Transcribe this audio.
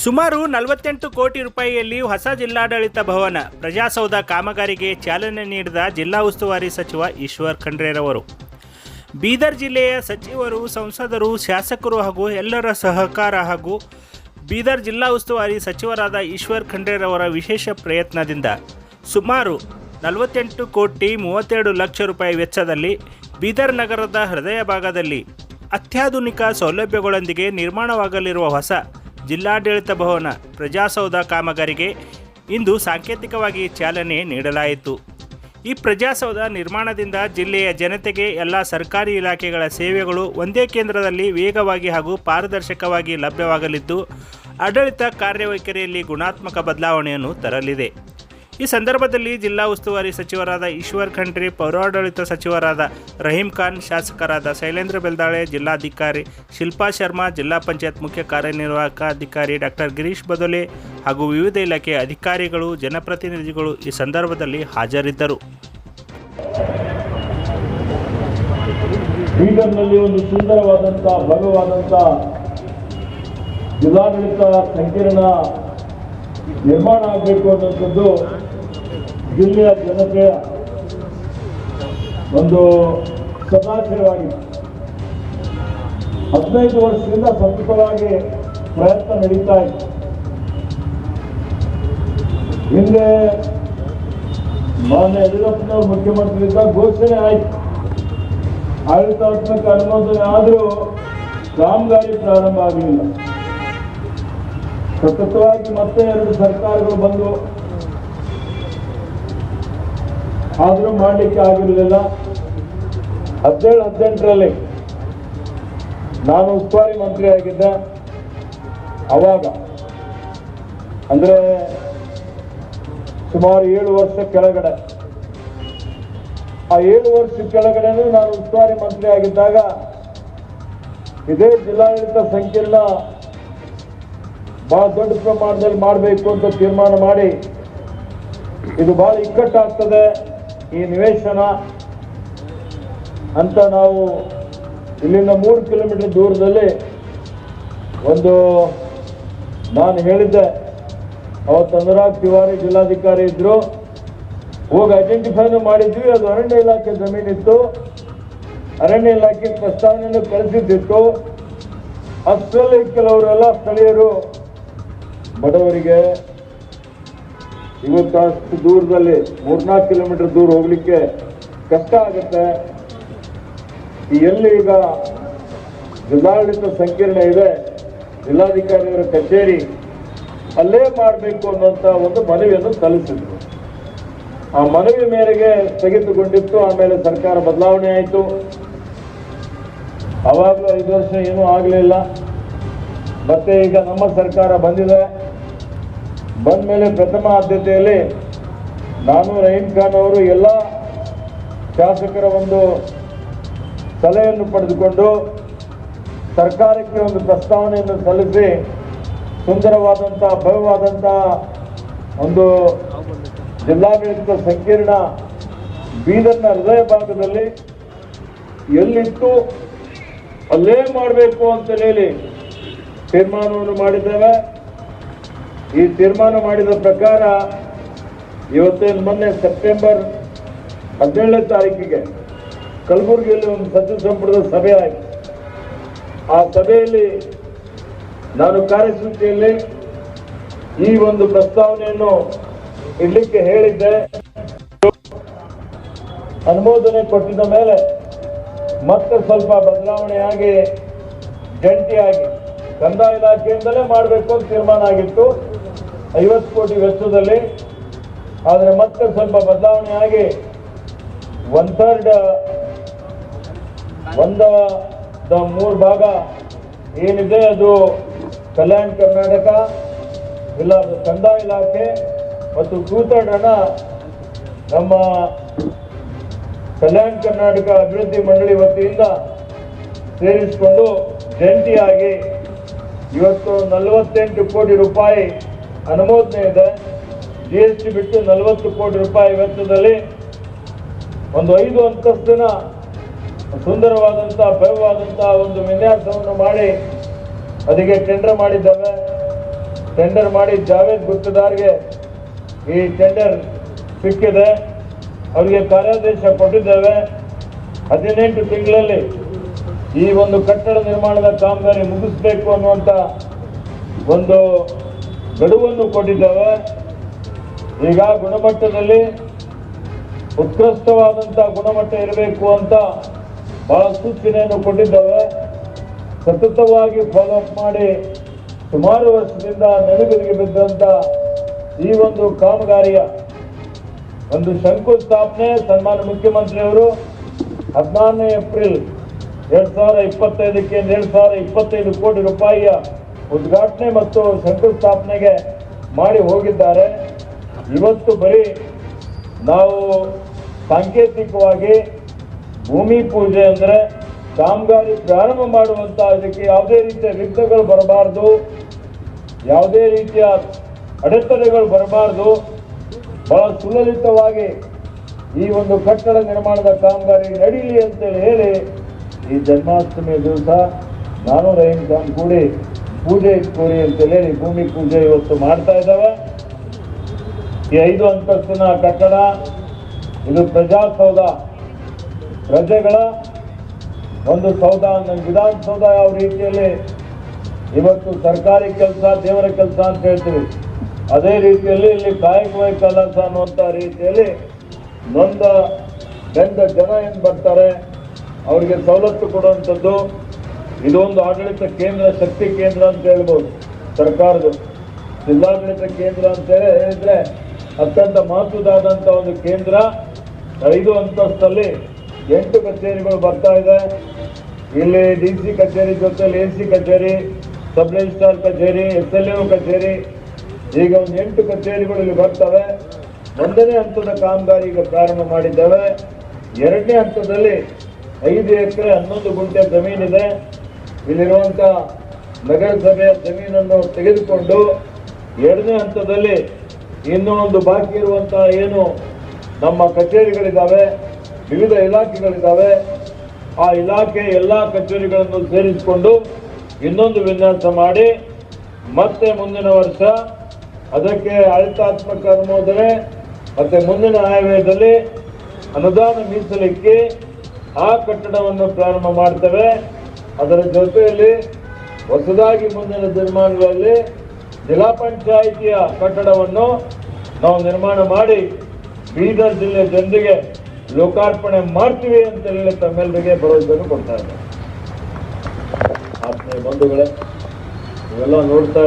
ಸುಮಾರು ನಲವತ್ತೆಂಟು ಕೋಟಿ ರೂಪಾಯಿಯಲ್ಲಿ ಹೊಸ ಜಿಲ್ಲಾಡಳಿತ ಭವನ, ಪ್ರಜಾಸೌಧ ಕಾಮಗಾರಿಗೆ ಚಾಲನೆ ನೀಡಿದ ಜಿಲ್ಲಾ ಉಸ್ತುವಾರಿ ಸಚಿವ ಈಶ್ವರ್ ಖಂಡ್ರೆರವರು. ಬೀದರ್ ಜಿಲ್ಲೆಯ ಸಚಿವರು, ಸಂಸದರು, ಶಾಸಕರು ಹಾಗೂ ಎಲ್ಲರ ಸಹಕಾರ ಹಾಗೂ ಬೀದರ್ ಜಿಲ್ಲಾ ಉಸ್ತುವಾರಿ ಸಚಿವರಾದ ಈಶ್ವರ್ ಖಂಡ್ರೆರವರ ವಿಶೇಷ ಪ್ರಯತ್ನದಿಂದ ಸುಮಾರು ನಲವತ್ತೆಂಟು ಕೋಟಿ ಮೂವತ್ತೆರಡು ಲಕ್ಷ ರೂಪಾಯಿ ವೆಚ್ಚದಲ್ಲಿ ಬೀದರ್ ನಗರದ ಹೃದಯ ಭಾಗದಲ್ಲಿ ಅತ್ಯಾಧುನಿಕ ಸೌಲಭ್ಯಗಳೊಂದಿಗೆ ನಿರ್ಮಾಣವಾಗಲಿರುವ ಹೊಸ ಜಿಲ್ಲಾಡಳಿತ ಭವನ ಪ್ರಜಾಸೌಧ ಕಾಮಗಾರಿಗೆ ಇಂದು ಸಾಂಕೇತಿಕವಾಗಿ ಚಾಲನೆ ನೀಡಲಾಯಿತು. ಈ ಪ್ರಜಾಸೌಧ ನಿರ್ಮಾಣದಿಂದ ಜಿಲ್ಲೆಯ ಜನತೆಗೆ ಎಲ್ಲ ಸರ್ಕಾರಿ ಇಲಾಖೆಗಳ ಸೇವೆಗಳು ಒಂದೇ ಕೇಂದ್ರದಲ್ಲಿ ವೇಗವಾಗಿ ಹಾಗೂ ಪಾರದರ್ಶಕವಾಗಿ ಲಭ್ಯವಾಗಲಿದ್ದು, ಆಡಳಿತ ಕಾರ್ಯವೈಖರಿಯಲ್ಲಿ ಗುಣಾತ್ಮಕ ಬದಲಾವಣೆಯನ್ನು ತರಲಿದೆ. ಈ ಸಂದರ್ಭದಲ್ಲಿ ಜಿಲ್ಲಾ ಉಸ್ತುವಾರಿ ಸಚಿವರಾದ ಈಶ್ವರ್ ಖಂಡ್ರಿ, ಪೌರಾಡಳಿತ ಸಚಿವರಾದ ರಹೀಂ ಖಾನ್, ಶಾಸಕರಾದ ಶೈಲೇಂದ್ರ ಬೆಲ್ದಾಳೆ, ಜಿಲ್ಲಾಧಿಕಾರಿ ಶಿಲ್ಪಾ ಶರ್ಮಾ, ಜಿಲ್ಲಾ ಪಂಚಾಯತ್ ಮುಖ್ಯ ಕಾರ್ಯನಿರ್ವಾಹಕ ಅಧಿಕಾರಿ ಡಾಕ್ಟರ್ ಗಿರೀಶ್ ಬದೊಲೆ ಹಾಗೂ ವಿವಿಧ ಇಲಾಖೆಯ ಅಧಿಕಾರಿಗಳು, ಜನಪ್ರತಿನಿಧಿಗಳು ಈ ಸಂದರ್ಭದಲ್ಲಿ ಹಾಜರಿದ್ದರು. ಬೀದರ್ನಲ್ಲಿ ಒಂದು ಸುಂದರವಾದಂಥ ಭವ್ಯವಾದಂಥ ಜಿಲ್ಲಾಡಳಿತ ಸಂಕೀರ್ಣ ನಿರ್ಮಾಣ ಆಗಬೇಕು ಅನ್ನೋಂಥದ್ದು ಜಿಲ್ಲೆಯ ಜನತೆಯ ಒಂದು ಸದಾಶಯವಾಗಿದೆ ಹದಿನೈದು ವರ್ಷದಿಂದ ಸತತವಾಗಿ ಪ್ರಯತ್ನ ನಡೀತಾ ಇದೆ. ಹಿಂದೆ ಮಾನ್ಯ ಯಡಿಯೂರಪ್ಪನವರು ಮುಖ್ಯಮಂತ್ರಿಯಿಂದ ಘೋಷಣೆ ಆಯಿತು. ಆಡಳಿತಾತ್ಮಕ ಅನುಮೋದನೆ ಆದರೂ ಕಾಮಗಾರಿ ಪ್ರಾರಂಭ ಆಗಲಿಲ್ಲ. ಸತತವಾಗಿ ಮತ್ತೆ ಎರಡು ಸರ್ಕಾರಗಳು ಬಂದು ಆದರೂ ಮಾಡಲಿಕ್ಕೆ ಆಗಿರಲಿಲ್ಲ ಹದಿನೇಳು, ಹದಿನೆಂಟರಲ್ಲಿ ನಾನು ಉಸ್ತುವಾರಿ ಮಂತ್ರಿ ಆಗಿದ್ದೆ ಅವಾಗ ಅಂದ್ರೆ ಸುಮಾರು ಏಳು ವರ್ಷ ಕೆಳಗಡೆ. ಆ ಏಳು ವರ್ಷ ಕೆಳಗಡೆನೂ ನಾನು ಉಸ್ತುವಾರಿ ಮಂತ್ರಿ ಆಗಿದ್ದಾಗ ಇದೇ ಜಿಲ್ಲಾಡಳಿತ ಸಂಕೀರ್ಣ ಬಹಳ ದೊಡ್ಡ ಪ್ರಮಾಣದಲ್ಲಿ ಮಾಡಬೇಕು ಅಂತ ತೀರ್ಮಾನ ಮಾಡಿ. ಇದು ಬಹಳ ಇಕ್ಕಟ್ಟಾಗ್ತದೆ ಈ ನಿವೇಶನ. ಅಂತ ನಾವು ಇಲ್ಲಿಂದ ಮೂರು ಕಿಲೋಮೀಟರ್ ದೂರದಲ್ಲಿ ಒಂದು ನಾನು ಹೇಳಿದ್ದೆ. ಅವತ್ತು ಅನುರಾಗ್ ತಿವಾರಿ ಜಿಲ್ಲಾಧಿಕಾರಿ ಇದ್ರು. ಹೋಗಿ ಐಡೆಂಟಿಫೈನು ಮಾಡಿದ್ವಿ. ಅದು ಅರಣ್ಯ ಇಲಾಖೆ ಜಮೀನಿತ್ತು. ಅರಣ್ಯ ಇಲಾಖೆ ಪ್ರಸ್ತಾವನೆಯನ್ನು ಕಳಿಸಿದ್ದಿತ್ತು. ಅಷ್ಟರಲ್ಲಿ ಕೆಲವರೆಲ್ಲ ಸ್ಥಳೀಯರು ಬಡವರಿಗೆ ಇವತ್ತು ಅಷ್ಟು ದೂರದಲ್ಲಿ ಮೂರ್ನಾಲ್ಕು ಕಿಲೋಮೀಟರ್ ದೂರ ಹೋಗ್ಲಿಕ್ಕೆ ಕಷ್ಟ ಆಗುತ್ತೆ. ಎಲ್ಲಿ ಈಗ ಜಿಲ್ಲಾಡಳಿತ ಸಂಕೀರ್ಣ ಇದೆ, ಜಿಲ್ಲಾಧಿಕಾರಿಯವರ ಕಚೇರಿ ಅಲ್ಲೇ ಮಾಡಬೇಕು ಅನ್ನುವಂಥ ಒಂದು ಮನವಿಯನ್ನು ಸಲ್ಲಿಸಿದ್ರು. ಆ ಮನವಿ ಮೇರೆಗೆ ಸ್ಥಗಿತಗೊಂಡಿತ್ತು ಆಮೇಲೆ ಸರ್ಕಾರ ಬದಲಾವಣೆ ಆಯಿತು. ಅವಾಗಲೂ ಐದು ವರ್ಷ ಏನೂ ಆಗಲಿಲ್ಲ. ಮತ್ತೆ ಈಗ ನಮ್ಮ ಸರ್ಕಾರ ಬಂದಿದೆ. ಬಂದ ಮೇಲೆ ಪ್ರಥಮ ಆದ್ಯತೆಯಲ್ಲಿ ನಾನು ರಹೀಂ ಖಾನ್ ಅವರು ಎಲ್ಲ ಶಾಸಕರ ಒಂದು ಸಲಹೆಯನ್ನು ಪಡೆದುಕೊಂಡು ಸರ್ಕಾರಕ್ಕೆ ಒಂದು ಪ್ರಸ್ತಾವನೆಯನ್ನು ಸಲ್ಲಿಸಿ ಸುಂದರವಾದಂಥ ಭವ್ಯವಾದಂಥ ಒಂದು ಜಿಲ್ಲಾಡಳಿತ ಸಂಕೀರ್ಣ ಬೀದರ್ನ ಹೃದಯ ಭಾಗದಲ್ಲಿ ಎಲ್ಲಿತ್ತು ಅಲ್ಲೇ ಮಾಡಬೇಕು ಅಂತ ಹೇಳಿ ತೀರ್ಮಾನವನ್ನು ಮಾಡಿದ್ದೇವೆ. ಈ ತೀರ್ಮಾನ ಮಾಡಿದ ಪ್ರಕಾರ ಇವತ್ತೇನು ಮೊನ್ನೆ ಸೆಪ್ಟೆಂಬರ್ ಹದಿನೇಳನೇ ತಾರೀಕಿಗೆ ಕಲಬುರಗಿಯಲ್ಲಿ ಒಂದು ಸಚಿವ ಸಂಪುಟದ ಸಭೆ ಆಯಿತು. ಆ ಸಭೆಯಲ್ಲಿ ನಾನು ಕಾರ್ಯಸೂಚಿಯಲ್ಲಿ ಈ ಒಂದು ಪ್ರಸ್ತಾವನೆಯನ್ನು ಇಡ್ಲಿಕ್ಕೆ ಹೇಳಿದ್ದೆ. ಅನುಮೋದನೆ ಕೊಟ್ಟಿದ ಮೇಲೆ ಮತ್ತೆ ಸ್ವಲ್ಪ ಬದಲಾವಣೆಯಾಗಿ, ಜಂಟಿಯಾಗಿ ಕಂದಾಯ ಇಲಾಖೆಯಿಂದಲೇ ಮಾಡಬೇಕು ಅಂತ ತೀರ್ಮಾನ ಆಗಿತ್ತು. ಐವತ್ತು ಕೋಟಿ ವೆಚ್ಚದಲ್ಲಿ. ಆದರೆ ಮತ್ತೆ ಸ್ವಲ್ಪ ಬದಲಾವಣೆಯಾಗಿ ಒನ್ ಥರ್ಡ್ ಒಂದ ಮೂರು ಭಾಗ ಏನಿದೆ ಅದು ಕಲ್ಯಾಣ ಕರ್ನಾಟಕ, ಇಲ್ಲ ಕಂದಾಯ ಇಲಾಖೆ ಮತ್ತು ಟೂ ಥರ್ಡ್ ಹಣ ನಮ್ಮ ಕಲ್ಯಾಣ ಕರ್ನಾಟಕ ಅಭಿವೃದ್ಧಿ ಮಂಡಳಿ ವತಿಯಿಂದ ಸೇರಿಸಿಕೊಂಡು ಜಂಟಿಯಾಗಿ ಇವತ್ತು ನಲವತ್ತೆಂಟು ಕೋಟಿ ರೂಪಾಯಿ ಅನುಮೋದನೆ ಇದೆ ಜಿ ಎಸ್ ಟಿ ಬಿಟ್ಟು ನಲವತ್ತು ಕೋಟಿ ರೂಪಾಯಿ ವೆಚ್ಚದಲ್ಲಿ ಒಂದು ಐದು ಅಂತಸ್ತಿನ ಸುಂದರವಾದಂಥ ಭವ್ಯವಾದಂಥ ಒಂದು ವಿನ್ಯಾಸವನ್ನು ಮಾಡಿ ಅದಕ್ಕೆ ಟೆಂಡರ್ ಮಾಡಿದ್ದೇವೆ. ಟೆಂಡರ್ ಮಾಡಿ ಜಾವೇದ್ ಗುತ್ತದಾರ್ಗೆ ಈ ಟೆಂಡರ್ ಸಿಕ್ಕಿದೆ. ಅವರಿಗೆ ಕಾರ್ಯಾದೇಶ ಕೊಟ್ಟಿದ್ದೇವೆ. ಹದಿನೆಂಟು ತಿಂಗಳಲ್ಲಿ ಈ ಒಂದು ಕಟ್ಟಡ ನಿರ್ಮಾಣದ ಕಾಮಗಾರಿ ಮುಗಿಸ್ಬೇಕು ಅನ್ನುವಂಥ ಒಂದು ಗಡುವನ್ನು ಕೊಟ್ಟಿದ್ದೇವೆ. ಈಗ ಗುಣಮಟ್ಟದಲ್ಲಿ ಉತ್ಕೃಷ್ಟವಾದಂಥ ಗುಣಮಟ್ಟ ಇರಬೇಕು ಅಂತ ಬಹಳ ಸೂಚನೆಯನ್ನು ಕೊಟ್ಟಿದ್ದೇವೆ. ಸತತವಾಗಿ ಫಾಲೋಅಪ್ ಮಾಡಿ ಸುಮಾರು ವರ್ಷದಿಂದ ನೆನಪಿಗೆ ಬಿದ್ದಂಥ ಈ ಒಂದು ಕಾಮಗಾರಿಯ ಒಂದು ಶಂಕುಸ್ಥಾಪನೆ ಸನ್ಮಾನ್ಯ ಮುಖ್ಯಮಂತ್ರಿಯವರು ಹದಿನಾರನೇ ಏಪ್ರಿಲ್ ಎರಡ್ ಸಾವಿರ ಇಪ್ಪತ್ತೈದಕ್ಕೆ ಎರಡ್ ಸಾವಿರ ಇಪ್ಪತ್ತೈದು ಕೋಟಿ ರೂಪಾಯಿಯ ಉದ್ಘಾಟನೆ ಮತ್ತು ಶಂಕುಸ್ಥಾಪನೆಗೆ ಮಾಡಿ ಹೋಗಿದ್ದಾರೆ. ಇವತ್ತು ಬರೀ ನಾವು ಸಾಂಕೇತಿಕವಾಗಿ ಭೂಮಿ ಪೂಜೆ ಅಂದರೆ ಕಾಮಗಾರಿ ಪ್ರಾರಂಭ ಮಾಡುವಂತ ಇದಕ್ಕೆ ಯಾವುದೇ ರೀತಿಯ ವಿಘ್ನಗಳು ಬರಬಾರದು, ಯಾವುದೇ ರೀತಿಯ ಅಡೆತಡೆಗಳು ಬರಬಾರದು. ಬಹಳ ಸುಲಲಿತವಾಗಿ ಈ ಒಂದು ಕಟ್ಟಡ ನಿರ್ಮಾಣದ ಕಾಮಗಾರಿ ನಡೀಲಿ ಅಂತೇಳಿ ಹೇಳಿ ಈ ಜನ್ಮಾಷ್ಟಮಿ ದಿವಸ ನಾನು ರಹೀಂ ಖಾನ್ ಕೂಡಿ ಪೂಜೆ ಇಟ್ಕೊಡಿ ಅಂತೇಳಿ ಭೂಮಿ ಪೂಜೆ ಇವತ್ತು ಮಾಡ್ತಾ ಇದ್ದಾವೆ. ಈ ಐದು ಅಂತಸ್ತಿನ ಕಟ್ಟಡ, ಇದು ಪ್ರಜಾಸೌಧ ಪ್ರಜೆಗಳ ಒಂದು ಸೌಧ ವಿಧಾನಸೌಧ ಯಾವ ರೀತಿಯಲ್ಲಿ ಇವತ್ತು ಸರ್ಕಾರಿ ಕೆಲಸ, ದೇವರ ಕೆಲಸ ಅಂತ ಹೇಳ್ತೀವಿ. ಅದೇ ರೀತಿಯಲ್ಲಿ ಇಲ್ಲಿ ಕಾಯಕವೇ ಕೆಲಸ ಅನ್ನುವಂಥ ರೀತಿಯಲ್ಲಿ ನೊಂದ ಬೆಂದ ಜನ ಏನು ಬರ್ತಾರೆ? ಅವರಿಗೆ ಸವಲತ್ತು ಕೊಡುವಂಥದ್ದು ಇದೊಂದು ಆಡಳಿತ ಕೇಂದ್ರ, ಶಕ್ತಿ ಕೇಂದ್ರ ಅಂತ ಹೇಳ್ಬೋದು ಸರ್ಕಾರದ ಜಿಲ್ಲಾಡಳಿತ ಕೇಂದ್ರ ಅಂತ ಹೇಳಿ ಹೇಳಿದ್ರೆ ಅತ್ಯಂತ ಮಹತ್ವದಾದಂಥ ಒಂದು ಕೇಂದ್ರ. ಐದು ಅಂತಸ್ತಲ್ಲಿ ಎಂಟು ಕಚೇರಿಗಳು ಬರ್ತಾ ಇದೆ. ಇಲ್ಲಿ ಡಿ ಸಿ ಕಚೇರಿ ಜೊತೆಲಿ ಎ ಸಿ ಕಚೇರಿ, ಸಬ್ ರಿಜಿಸ್ಟ್ರಾರ್ ಕಚೇರಿ, ಎಸ್ ಎಲ್ ಕಚೇರಿ, ಈಗ ಒಂದು ಎಂಟು ಕಚೇರಿಗಳು ಇಲ್ಲಿ ಬರ್ತವೆ. ಒಂದನೇ ಹಂತದ ಕಾಮಗಾರಿ ಈಗ ಪ್ರಾರಂಭ ಮಾಡಿದ್ದೇವೆ. ಎರಡನೇ ಹಂತದಲ್ಲಿ ಐದು ಎಕರೆ ಹನ್ನೊಂದು ಗುಂಟೆ ಜಮೀನಿದೆ. ಇಲ್ಲಿರುವಂಥ ನಗರಸಭೆಯ ಜಮೀನನ್ನು ತೆಗೆದುಕೊಂಡು ಎರಡನೇ ಹಂತದಲ್ಲಿ ಇನ್ನೂ ಒಂದು ಬಾಕಿ ಇರುವಂಥ ಏನು ನಮ್ಮ ಕಚೇರಿಗಳಿದ್ದಾವೆ ವಿವಿಧ ಇಲಾಖೆಗಳಿದ್ದಾವೆ ಆ ಇಲಾಖೆ ಎಲ್ಲ ಕಚೇರಿಗಳನ್ನು ಸೇರಿಸಿಕೊಂಡು ಇನ್ನೊಂದು ವಿನ್ಯಾಸ ಮಾಡಿ ಮತ್ತೆ ಮುಂದಿನ ವರ್ಷ ಅದಕ್ಕೆ ಆಡಳಿತಾತ್ಮಕ ಅನುಮೋದನೆ, ಮತ್ತೆ ಮುಂದಿನ ಆಯವ್ಯದಲ್ಲಿ ಅನುದಾನ ಮೀಸಲಿಕ್ಕಿ ಆ ಕಟ್ಟಡವನ್ನು ಪ್ರಾರಂಭ ಮಾಡ್ತೇವೆ. ಅದರ ಜೊತೆಯಲ್ಲಿ ಹೊಸದಾಗಿ ಮುಂದಿನ ದಿನಮಾನಗಳಲ್ಲಿ ಜಿಲ್ಲಾ ಪಂಚಾಯಿತಿಯ ಕಟ್ಟಡವನ್ನು ನಾವು ನಿರ್ಮಾಣ ಮಾಡಿ ಬೀದರ್ ಜಿಲ್ಲೆ ಜನರಿಗೆ ಲೋಕಾರ್ಪಣೆ ಮಾಡ್ತೀವಿ ಅಂತ ಹೇಳಿ ತಮ್ಮೆಲ್ಲರಿಗೆ ಭರವಸೆಯನ್ನು ಕೊಡ್ತಾ ಇದ್ದಾರೆ ಆತ್ಮೀಯ ಬಂಧುಗಳೇ, ಇವೆಲ್ಲ ನೋಡ್ತಾ